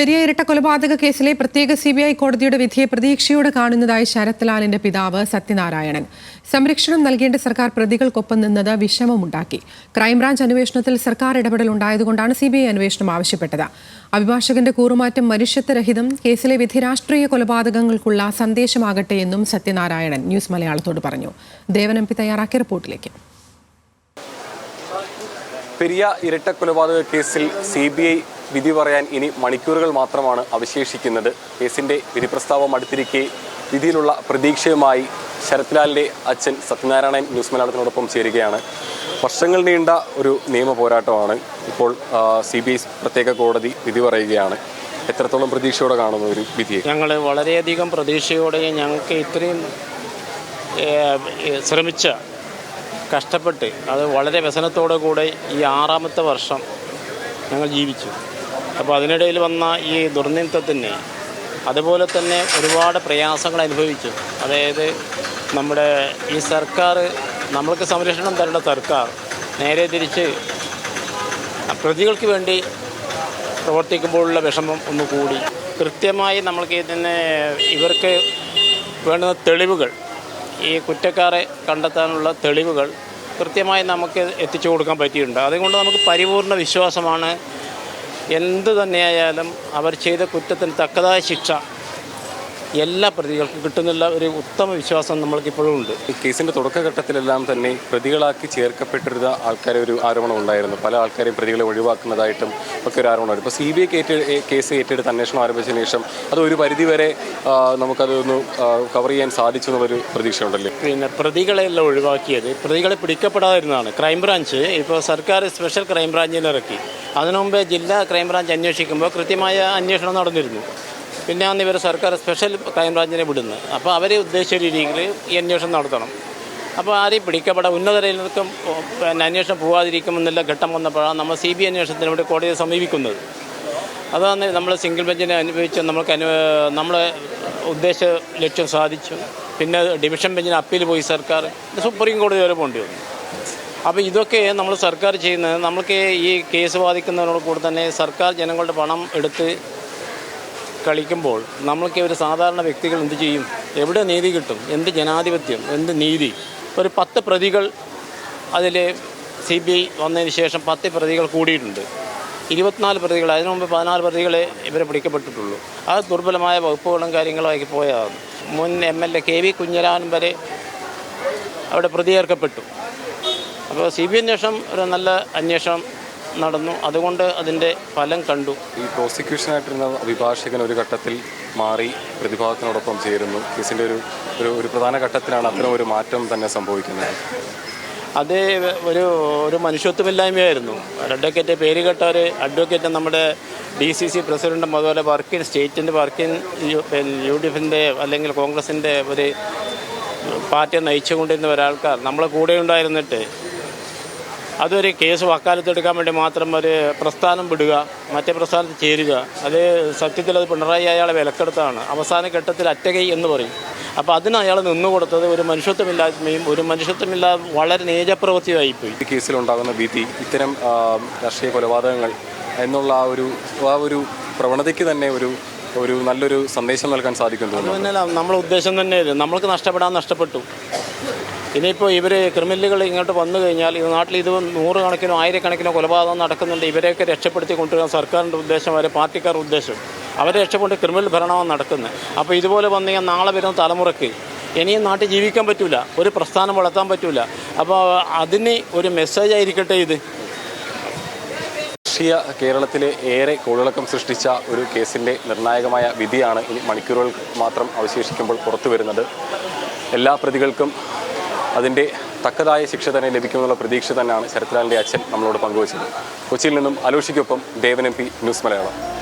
പെരിയ ഇരട്ട കൊലപാതക കേസിലെ പ്രത്യേക സി ബി ഐ കോടതിയുടെ വിധിയെ പ്രതീക്ഷയോടെ കാണുന്നതായി ശരത്ലാലിന്റെ പിതാവ് സത്യനാരായണൻ. സംരക്ഷണം നൽകേണ്ട സർക്കാർ പ്രതികൾക്കൊപ്പം നിന്നത് വിഷമമുണ്ടാക്കി. ക്രൈംബ്രാഞ്ച് അന്വേഷണത്തിൽ സർക്കാർ ഇടപെടൽ ഉണ്ടായതുകൊണ്ടാണ് സി ബി ഐ അന്വേഷണം ആവശ്യപ്പെട്ടത്. അഭിഭാഷകന്റെ കൂറുമാറ്റം മനുഷ്യത്വരഹിതം കേസിലെ വിധി രാഷ്ട്രീയ കൊലപാതകങ്ങൾക്കുള്ള സന്ദേശമാകട്ടെ എന്നും സത്യനാരായണൻ ന്യൂസ് മലയാളത്തോട് പറഞ്ഞു. ദേവൻ എം പി തയ്യാറാക്കിയ റിപ്പോർട്ടിലേക്ക്. പെരിയ ഇരട്ട കൊലപാതക കേസിൽ സി ബി ഐ വിധി പറയാൻ ഇനി മണിക്കൂറുകൾ മാത്രമാണ് അവശേഷിക്കുന്നത്. കേസിന്റെ വിധി പ്രസ്താവം അടുത്തിരിക്കെ വിധിയിലുള്ള പ്രതീക്ഷയുമായി ശരത്ലാലിന്റെ അച്ഛൻ സത്യനാരായണൻ ന്യൂസ് മലയാളത്തിനോടൊപ്പം ചേരുകയാണ്. വർഷങ്ങൾ നീണ്ട ഒരു നിയമ പോരാട്ടമാണ് ഇപ്പോൾ സി ബി ഐ പ്രത്യേക കോടതി വിധി പറയുകയാണ്. എത്രത്തോളം പ്രതീക്ഷയോടെ കാണുന്ന ഒരു വിധിയെ? ഞങ്ങൾ വളരെയധികം പ്രതീക്ഷയോടെ ഞങ്ങൾക്ക് ഇത്രയും ശ്രമിച്ച കഷ്ടപ്പെട്ട് അത് വളരെ വ്യസനത്തോടു കൂടെ ഈ ആറാമത്തെ വർഷം ഞങ്ങൾ ജീവിച്ചു. അപ്പോൾ അതിനിടയിൽ വന്ന ഈ ദുർനിമിത്തത്തിന് അതുപോലെ തന്നെ ഒരുപാട് പ്രയാസങ്ങൾ അനുഭവിച്ചു. അതായത് നമ്മുടെ ഈ സർക്കാർ നമ്മൾക്ക് സംരക്ഷണം തരേണ്ട സർക്കാർ നേരെ തിരിച്ച് പ്രതികൾക്ക് വേണ്ടി പ്രവർത്തിക്കുമ്പോഴുള്ള വിഷമം ഒന്ന് കൂടി. കൃത്യമായി നമ്മൾക്ക് ഇതിനെ ഇവർക്ക് വേണ്ടുന്ന തെളിവുകൾ ഈ കുറ്റക്കാരെ കണ്ടെത്താനുള്ള തെളിവുകൾ കൃത്യമായി നമുക്ക് എത്തിച്ചു കൊടുക്കാൻ പറ്റിയിട്ടുണ്ട്. അതുകൊണ്ട് നമുക്ക് പരിപൂർണ വിശ്വാസമാണ്. എന്ത് തന്നെയായാലും അവർ ചെയ്ത കുറ്റത്തിന് തക്കതായ ശിക്ഷ എല്ലാ പ്രതികൾക്കും കിട്ടുന്നുള്ള ഒരു ഉത്തമ വിശ്വാസം നമ്മൾക്കിപ്പോഴും ഉണ്ട്. ഈ കേസിന്റെ തുടക്കഘട്ടത്തിലെല്ലാം തന്നെ പ്രതികളാക്കി ചേർക്കപ്പെട്ടിരുന്ന ആൾക്കാരെ ഒരു ആരോപണം ഉണ്ടായിരുന്നു. പല ആൾക്കാരെയും പ്രതികളെ ഒഴിവാക്കുന്നതായിട്ടും ഒക്കെ ഒരു ആരോപണമായിരുന്നു ഇപ്പോൾ സി ബി ഐ കേസ് ഏറ്റെടുത്ത് അന്വേഷണം ആരംഭിച്ചതിന് ശേഷം അത് ഒരു പരിധിവരെ നമുക്കതൊന്ന് കവർ ചെയ്യാൻ സാധിച്ചു എന്നുള്ളൊരു പ്രതീക്ഷയുണ്ടല്ലേ? പിന്നെ പ്രതികളെല്ലാം ഒഴിവാക്കിയത് പ്രതികളെ പിടിക്കപ്പെടാതിരുന്നതാണ്. ക്രൈംബ്രാഞ്ച് ഇപ്പോൾ സർക്കാർ സ്പെഷ്യൽ ക്രൈംബ്രാഞ്ചിനിറക്കി അതിനു മുമ്പേ ജില്ലാ ക്രൈംബ്രാഞ്ച് അന്വേഷിക്കുമ്പോൾ കൃത്യമായ അന്വേഷണം നടന്നിരുന്നു. പിന്നെ അന്ന് ഇവർ സർക്കാർ സ്പെഷ്യൽ ക്രൈംബ്രാഞ്ചിനെ വിടുന്നത് അപ്പോൾ അവരെ ഉദ്ദേശിച്ച രീതിയിൽ ഈ അന്വേഷണം നടത്തണം. അപ്പോൾ ആരെയും പിടിക്കപ്പെടാം ഉന്നതരിലേക്കും പിന്നെ അന്വേഷണം പോകാതിരിക്കുമെന്നുള്ള ഘട്ടം വന്നപ്പോഴാണ് നമ്മൾ സി ബി അന്വേഷണത്തിന് വേണ്ടി കോടതിയെ സമീപിക്കുന്നത്. അതാണ് നമ്മൾ സിംഗിൾ ബെഞ്ചിനെ അനുഭവിച്ച് നമ്മൾക്ക് അനു നമ്മളെ ഉദ്ദേശ ലക്ഷ്യം സാധിച്ചു. പിന്നെ ഡിവിഷൻ ബെഞ്ചിന് അപ്പീൽ പോയി സർക്കാർ. സുപ്രീം കോടതി വരെ പോകേണ്ടി വന്നു. അപ്പോൾ ഇതൊക്കെ നമ്മൾ സർക്കാർ ചെയ്യുന്നത് നമ്മൾക്ക് ഈ കേസ് ബാധിക്കുന്നതിനോട് കൂടെ തന്നെ സർക്കാർ ജനങ്ങളുടെ പണം എടുത്ത് കളിക്കുമ്പോൾ നമ്മൾക്ക് ഒരു സാധാരണ വ്യക്തികൾ എന്ത് ചെയ്യും? എവിടെ നീതി കിട്ടും? എന്ത് ജനാധിപത്യം? എന്ത് നീതി? ഒരു പത്ത് പ്രതികൾ അതിൽ സി ബി ഐ വന്നതിന് ശേഷം പത്ത് പ്രതികൾ കൂടിയിട്ടുണ്ട്. ഇരുപത്തിനാല് പ്രതികൾ അതിനു മുമ്പ് പതിനാല് പ്രതികളെ ഇവരെ പിടിക്കപ്പെട്ടിട്ടുള്ളൂ. അത് ദുർബലമായ വകുപ്പുകളും കാര്യങ്ങളും ആക്കി പോയതാണ്. മുൻ M L A K V കുഞ്ഞരാനും വരെ അവിടെ പ്രതി ചേർക്കപ്പെട്ടു അപ്പോൾ സി ബി അന്വേഷണം ഒരു നല്ല അന്വേഷണം നടന്നു. അതുകൊണ്ട് അതിന്റെ ഫലം കണ്ടു. ഈ പ്രോസിക്യൂഷനായിട്ടിരുന്ന അഭിഭാഷകൻ ഒരു ഘട്ടത്തിൽ മാറി പ്രതിഭാഗത്തിനോടൊപ്പം ചേരുന്നു. കേസിന്റെ ഒരു ഒരു ഒരു പ്രധാന ഘട്ടത്തിലാണ് അത്തരം ഒരു മാറ്റം തന്നെ സംഭവിക്കുന്നത്. അത് ഒരു ഒരു മനുഷ്യത്വമില്ലായ്മയായിരുന്നു. അഡ്വക്കേറ്റ് പേര് കേട്ടവർ അഡ്വക്കേറ്റ് നമ്മുടെ ഡി സി സി പ്രസിഡന്റും അതുപോലെ വർക്കിൻ സ്റ്റേറ്റിന്റെ വർക്കിൻ യു ഡി എഫിന്റെ അല്ലെങ്കിൽ കോൺഗ്രസിന്റെ ഒരു പാർട്ടിയെ നയിച്ചുകൊണ്ടിരുന്ന ഒരാൾക്കാർ നമ്മളെ കൂടെ ഉണ്ടായിരുന്നിട്ട് അതൊരു കേസ് വക്കാലത്തെടുക്കാൻ വേണ്ടി മാത്രം ഒരു പ്രസ്ഥാനം വിടുക മറ്റേ പ്രസ്ഥാനത്ത് ചേരുക. അത് സത്യത്തിൽ അത് പിണറായി അയാളെ വിലക്കെടുത്താണ് അവസാന ഘട്ടത്തിൽ അറ്റകൈ എന്ന് പറയും. അപ്പോൾ അതിന് അയാൾ നിന്നുകൊടുത്തത് ഒരു മനുഷ്യത്വമില്ലായ്മയും ഒരു മനുഷ്യത്വമില്ലാതെ വളരെ നേജപ്രവൃത്തിയായിപ്പോയി ഈ കേസിലുണ്ടാകുന്ന വിധി ഇത്തരം രാഷ്ട്രീയ കൊലപാതകങ്ങൾ എന്നുള്ള ആ ഒരു ആ ഒരു പ്രവണതയ്ക്ക് തന്നെ ഒരു ഒരു നല്ലൊരു സന്ദേശം നൽകാൻ സാധിക്കും നമ്മളെ ഉദ്ദേശം തന്നെ ഇത് നമ്മൾക്ക് നഷ്ടപ്പെടാൻ നഷ്ടപ്പെട്ടു. ഇനിയിപ്പോൾ ഇവർ ക്രിമിനലുകൾ ഇങ്ങോട്ട് വന്നു കഴിഞ്ഞാൽ ഈ നാട്ടിൽ ഇത് നൂറുകണക്കിനോ ആയിരക്കണക്കിനോ കൊലപാതകം നടക്കുന്നുണ്ട്. ഇവരെയൊക്കെ രക്ഷപ്പെടുത്തി കൊണ്ടുവരാൻ സർക്കാരിന്റെ ഉദ്ദേശം വരെ പാർട്ടിക്കാരുടെ ഉദ്ദേശം. അവരെ രക്ഷപ്പെട്ട് ക്രിമിനൽ ഭരണമാണ് നടക്കുന്നത് അപ്പോൾ ഇതുപോലെ വന്നു കഴിഞ്ഞാൽ നാളെ വരുന്ന തലമുറയ്ക്ക് ഇനിയും നാട്ടിൽ ജീവിക്കാൻ പറ്റില്ല ഒരു പ്രസ്ഥാനം വളർത്താൻ പറ്റില്ല അപ്പോൾ അതിന് ഒരു മെസ്സേജ് ആയിരിക്കട്ടെ ഇത്? രാഷ്ട്രീയ കേരളത്തിലെ ഏറെ കോളിളക്കം സൃഷ്ടിച്ച ഒരു കേസിന്റെ നിർണായകമായ വിധിയാണ് ഇനി മണിക്കൂറുകൾ മാത്രം അവശേഷിക്കുമ്പോൾ പുറത്തു വരുന്നത്. എല്ലാ പ്രതികൾക്കും അതിന്റെ തക്കതായ ശിക്ഷ തന്നെ ലഭിക്കുമെന്നുള്ള പ്രതീക്ഷ തന്നെയാണ് ശരത്ലാലിന്റെ അച്ഛൻ നമ്മളോട് പങ്കുവച്ചത്. കൊച്ചിയിൽ നിന്നും അലോഷിക്കൊപ്പം Devan M P news Malayalam.